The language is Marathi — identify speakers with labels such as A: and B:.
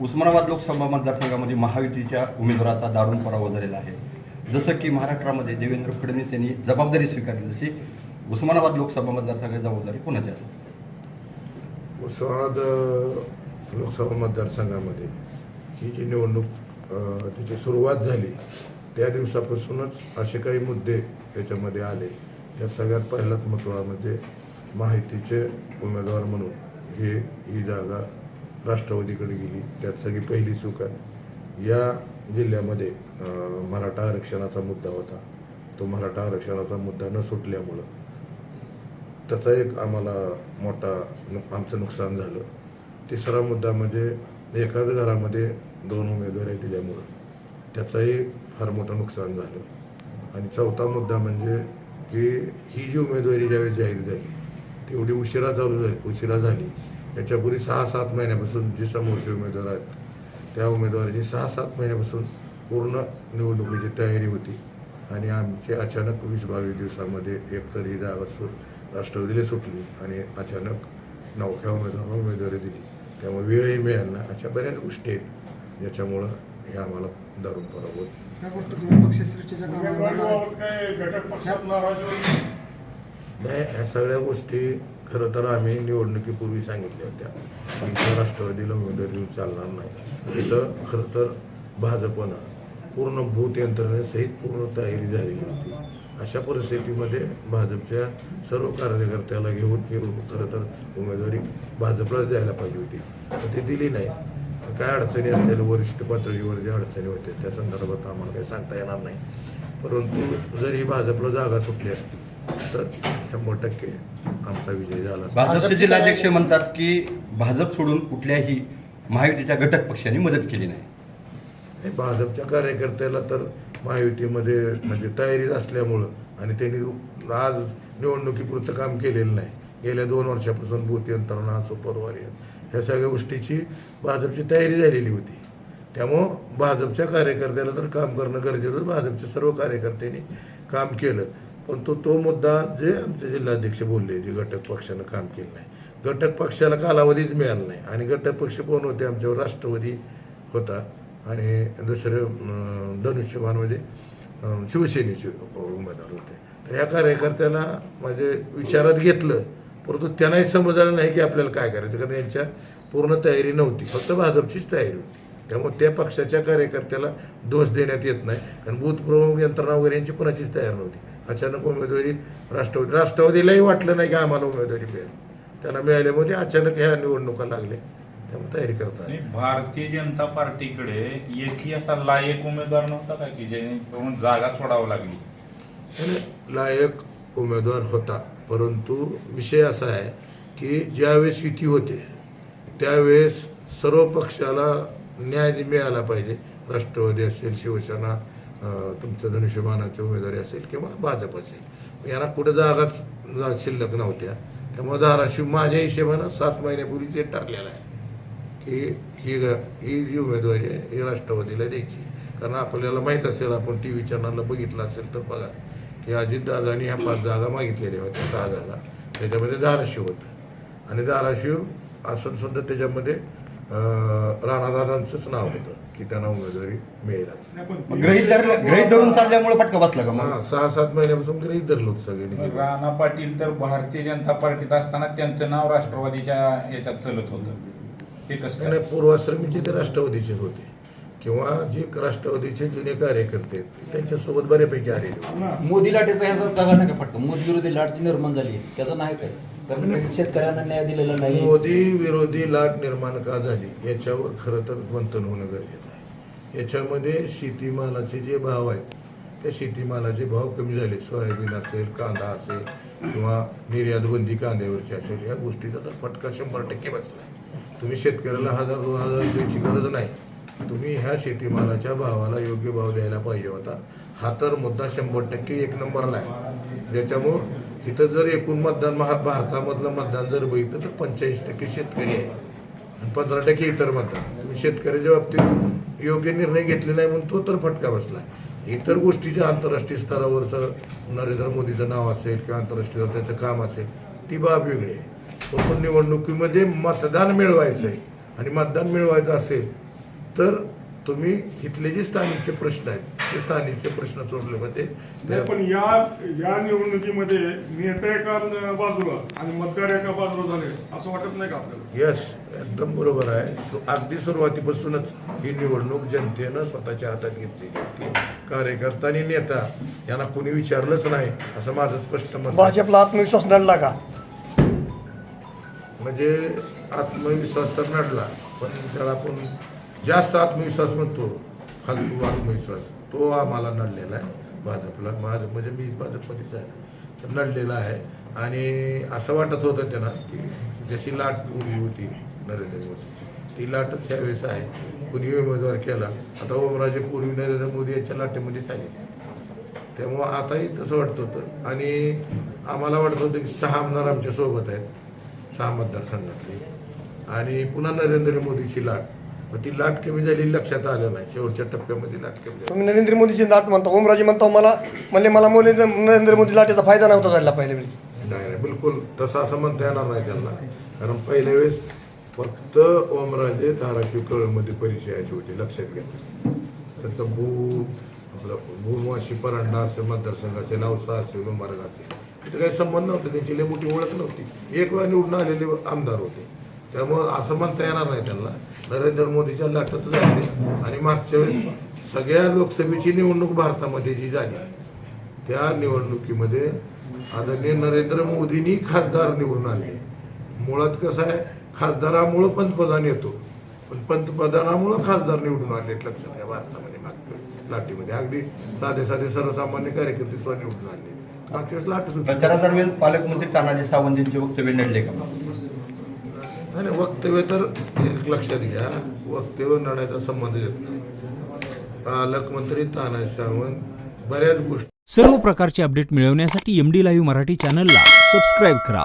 A: उस्मानाबाद लोकसभा मतदारसंघामध्ये महायुतीच्या उमेदवाराचा दारुण पराभव झालेला आहे. जसं की महाराष्ट्रामध्ये देवेंद्र फडणवीस यांनी जबाबदारी स्वीकारली जशी उस्मानाबाद लोकसभा मतदारसंघाची जबाबदारी कोणाची असते.
B: उस्मानाबाद लोकसभा मतदारसंघामध्ये ही जी निवडणूक तिची सुरुवात झाली त्या दिवसापासूनच असे काही मुद्दे त्याच्यामध्ये आले. या सगळ्यात पहिलाच महत्त्व म्हणजे माहितीचे उमेदवार म्हणून हे ही जागा राष्ट्रवादीकडे गेली त्यात सगळी पहिली चूक आहे. या जिल्ह्यामध्ये मराठा आरक्षणाचा मुद्दा होता. तो मराठा आरक्षणाचा मुद्दा न सुटल्यामुळं. त्याचा एक आम्हाला मोठा आमचं नुकसान झालं. तिसरा मुद्दा म्हणजे एकाच घरामध्ये दोन उमेदवारी दिल्यामुळं त्याचाही फार मोठं नुकसान झालं. आणि चौथा मुद्दा म्हणजे की ही जी उमेदवारी ज्यावेळेस जाहीर झाली तेवढी उशिरा चालू झाली उशिरा झाली. याच्यापूर्वी सहा सात महिन्यापासून जी समोरचे उमेदवार आहेत त्या उमेदवाराची सहा सात महिन्यापासून पूर्ण निवडणुकीची तयारी होती. आणि आमची अचानक वीस बावीस दिवसामध्ये एकतर ही जागा सु राष्ट्रवादीला सुटली आणि अचानक नवख्या उमेदवाराला उमेदवारी दिली. त्यामुळे वेळही मिळाला नाही. अशा बऱ्याच गोष्टी आहेत ज्याच्यामुळं हे आम्हाला दारुण पराभव? नाही ह्या सगळ्या गोष्टी खरं तर आम्ही निवडणुकीपूर्वी सांगितल्या होत्या की इथं राष्ट्रवादीला उमेदवारी देऊन चालणार नाही. इथं खरं तर भाजपनं पूर्ण भूत यंत्रणेसहित पूर्ण तयारी झालेली होती. अशा परिस्थितीमध्ये भाजपच्या सर्व कार्यकर्त्याला घेऊन फिरून खरं तर उमेदवारी भाजपलाच द्यायला पाहिजे होती. पण ती दिली नाही. काय अडचणी असलेल्या वरिष्ठ पातळीवर ज्या अडचणी होत्या त्या संदर्भात आम्हाला काही सांगता येणार नाही. परंतु जरी भाजपला जागा सुटली असती तर शंभर टक्के आमचा विजय झाला.
A: भाजपचे जिल्हाध्यक्ष म्हणतात की भाजप सोडून कुठल्याही महायुतीच्या घटक पक्षांनी मदत केली नाही.
B: नाही, भाजपच्या कार्यकर्त्याला तर महायुतीमध्ये म्हणजे तयारीत असल्यामुळं आणि त्यांनी आज निवडणुकीपुरतं काम केलेलं नाही. गेल्या दोन वर्षापासून बूथ यंत्रणा सुपरवारी ह्या सगळ्या गोष्टीची भाजपची तयारी झालेली होती. त्यामुळं भाजपच्या कार्यकर्त्याला तर काम करणं गरजेचं भाजपच्या सर्व कार्यकर्त्यांनी काम केलं. पण तो तो मुद्दा जे आमचे जिल्हाध्यक्ष बोलले जे घटक पक्षानं काम केलं नाही. घटक पक्षाला कालावधीच मिळाला नाही. आणि घटक पक्ष कोण होते? आमच्यावर राष्ट्रवादी होता. आणि दुसरे अं, धनुष्यबाणमध्ये म्हणजे, शिवसेनेचे उमेदवार होते. तर या कार्यकर्त्याला म्हणजे विचारात घेतलं. परंतु त्यांनाही समजलं नाही की आपल्याला काय करायचं. कारण यांच्या पूर्ण तयारी नव्हती. फक्त भाजपचीच तयारी होती. त्यामुळे त्या पक्षाच्या कार्यकर्त्याला दोष देण्यात येत नाही. कारण बूथ प्रमुख यंत्रणा वगैरे यांची कोणाचीच तयार नव्हती. अचानक उमेदवारी राष्ट्रवादी राष्ट्रवादीलाही वाटलं नाही की आम्हाला उमेदवारी मिळेल. त्यांना मिळाल्यामुळे अचानक ह्या निवडणुका लागल्या त्यामुळे तयारी करतात.
C: भारतीय जनता पार्टीकडे एकही असा लायक उमेदवार नव्हता का की जेणेकरून जागा सोडावं लागली?
B: लायक उमेदवार होता. परंतु विषय असा आहे की ज्यावेळेस युती होते त्यावेळेस सर्व पक्षाला न्याय मिळाला पाहिजे. राष्ट्रवादी असेल शिवसेना तुमचं धनुष्यबाणाची उमेदवारी असेल किंवा भाजप असेल. यांना कुठं जागाच शिल्लक नव्हत्या. त्यामुळे धाराशिव माझ्या हिशेबानं सात महिन्यापूर्वीच हे ठरलेलं आहे. की ही ही जी उमेदवारी आहे ही राष्ट्रवादीला द्यायची. कारण आपल्याला माहीत असेल आपण टी व्ही चॅनलला बघितलं असेल तर बघा की अजितदादांनी ह्या पाच जागा मागितलेल्या होत्या सहा जागा. त्याच्यामध्ये धाराशिव होतं. आणि धाराशिव असून सुद्धा त्याच्यामध्ये राणादादांचंच नाव होतं की त्यांना उमेदवारी मिळेल
D: नाही, पण
A: मग गृहित धर गृहित धरून चालल्यामुळे फटका बसला का मग?
B: हा सहा सात महिन्यापासून गृहीत धरलं होतं सगळ्यांनी
C: राणा पाटील तर भारतीय जनता पार्टीत असताना त्यांचं नाव राष्ट्रवादीच्या याच्यात चलत होतं. ते कसं
B: नाही पूर्वाश्रमीचे ते राष्ट्रवादीचेच होते. किंवा जे राष्ट्रवादीचे जुने कार्यकर्ते आहेत, त्यांच्यासोबत बऱ्यापैकी आलेले होते.
E: मोदी लाटेचा ह्याचा दगा नाही का फटका? मोदी विरोधी लाट जी निर्माण झाली आहे, त्याचा नाही काय? कारण शेतकऱ्यांना न्याय दिलेला नाही.
B: मोदी विरोधी लाट निर्माण का झाली? याच्यावर खरं तर मंथन होणं गरजेचं आहे. याच्यामध्ये शेतीमालाचे जे भाव आहेत त्या शेतीमालाचे भाव कमी झाले. सोयाबीन असेल कांदा असेल किंवा निर्यातबंदी कांद्यावरची असेल या गोष्टीचा तर फटका शंभर टक्के बसला. तुम्ही शेतकऱ्याला हजार दोन हजार द्यायची गरज नाही. तुम्ही ह्या शेतीमालाच्या भावाला योग्य भाव द्यायला पाहिजे होता. हा तर मुद्दा शंभर टक्के एक नंबरला आहे. ज्याच्यामुळं इथं जर एकूण मतदान महा भारतामधलं मतदान जर बघितलं तर पंच्याऐंशी टक्के शेतकरी आहे. आणि पंधरा टक्के इतर मतदान. तुम्ही शेतकऱ्याच्या बाबतीत योग्य निर्णय घेतले नाही म्हणून तो तर फटका बसला इतर गोष्टीच्या आंतरराष्ट्रीय स्तरावरचं नरेंद्र मोदीचं नाव असेल किंवा आंतरराष्ट्रीय त्याचं काम असेल ती बाब वेगळी आहे. पण निवडणुकीमध्ये मतदान मिळवायचं आहे आणि मतदान मिळवायचं असेल तर तुम्ही इथले जे स्थानिकचे प्रश्न आहेत स्थानिकचे प्रश्न सोडले पाहिजे
D: नाही पण या या निवडणुकीमध्ये नेते एका बाजूला आणि मतदार एका बाजूला झाले. असं वाटत नाही का आपल्याला?
B: यस एकदम बरोबर आहे. सु- अगदी सुरुवातीपासूनच ही निवडणूक जनतेनं स्वतःच्या हातात घेतली. होती कार्यकर्ता आणि नेता यांना कोणी विचारलंच नाही असं माझं स्पष्ट मत आहे.
F: भाजपला आत्मविश्वास नडला का?
B: म्हणजे आत्मविश्वास तर नडला पण त्याला आपण जास्त आत्मविश्वास म्हणतो फालतू आत्मविश्वास. तो आम्हाला नडलेला आहे भाजपला. भाजप म्हणजे मी भाजपमध्येच आहे. तर नडलेला आहे. आणि असं वाटत होतं त्यांना की जशी लाट उडली होती नरेंद्र मोदीची ती लाटच त्यावेळेस आहे. कुणी उमेदवार केला. आता ओमराजे पूर्वी नरेंद्र मोदी यांच्या लाटेमध्ये आले त्यामुळं आताही तसं वाटत होतं. आणि आम्हाला वाटत होतं की सहा आमदार आमच्यासोबत आहेत सहा मतदारसंघातले. आणि पुन्हा नरेंद्र मोदीची लाट. पण ती लाट कमी झालेली लक्षात आलं नाही. शेवटच्या टप्प्यामध्ये लाट कमी झाली.
F: तुम्ही नरेंद्र मोदीची लाट म्हणता ओमराजे म्हणता मला म्हणले मला मोदी नरेंद्र मोदी लाटेचा फायदा नव्हता झाला पहिल्या वेळी.
B: नाही नाही बिलकुल तसं असं म्हणता येणार नाही त्यांना. कारण पहिल्या वेळेस फक्त ओमराजे धाराशिव कळमध्ये परिचयाचे होते लक्षात घ्या. त्यांचं भू आपलं भूमवाशी परांडा असेल मतदारसंघ असेल औसा असेल उंबरगा असेल तिथे काही संबंध नव्हता त्यांची लई मोठी ओळख नव्हती. एक वेळा निवडून आलेले आमदार होते. त्यामुळं असं म्हणता येणार नाही त्यांना. नरेंद्र मोदीच्या लाटत झाले आणि मागच्या वेळेस सगळ्या लोकसभेची निवडणूक भारतामध्ये जी झाली त्या निवडणुकीमध्ये आदरणीय नरेंद्र मोदींनी खासदार निवडून आणले. मुळात कसं आहे खासदारामुळं पंतप्रधान येतो पण पंतप्रधानामुळं खासदार निवडून आले लक्षात आहे भारतामध्ये मागच्या लाटीमध्ये. अगदी साधे साधे सर्वसामान्य कार्यकर्ते सुद्धा निवडून आणले मागच्या वेळेस लाटच होती
A: प्रचारादरम्यान पालकमंत्री तानाजी सावंतींचे वक्तव्य नडले का?
B: नाही नाही, वक्तव्य तर एक लक्षात घ्या. वक्तव्य नडायचा संबंध येत नाही. पालकमंत्री तानाजी सावंत बऱ्याच गोष्टी
G: सर्व प्रकारचे अपडेट मिळवण्यासाठी एम डी लाईव्ह मराठी चॅनलला सबस्क्राईब करा.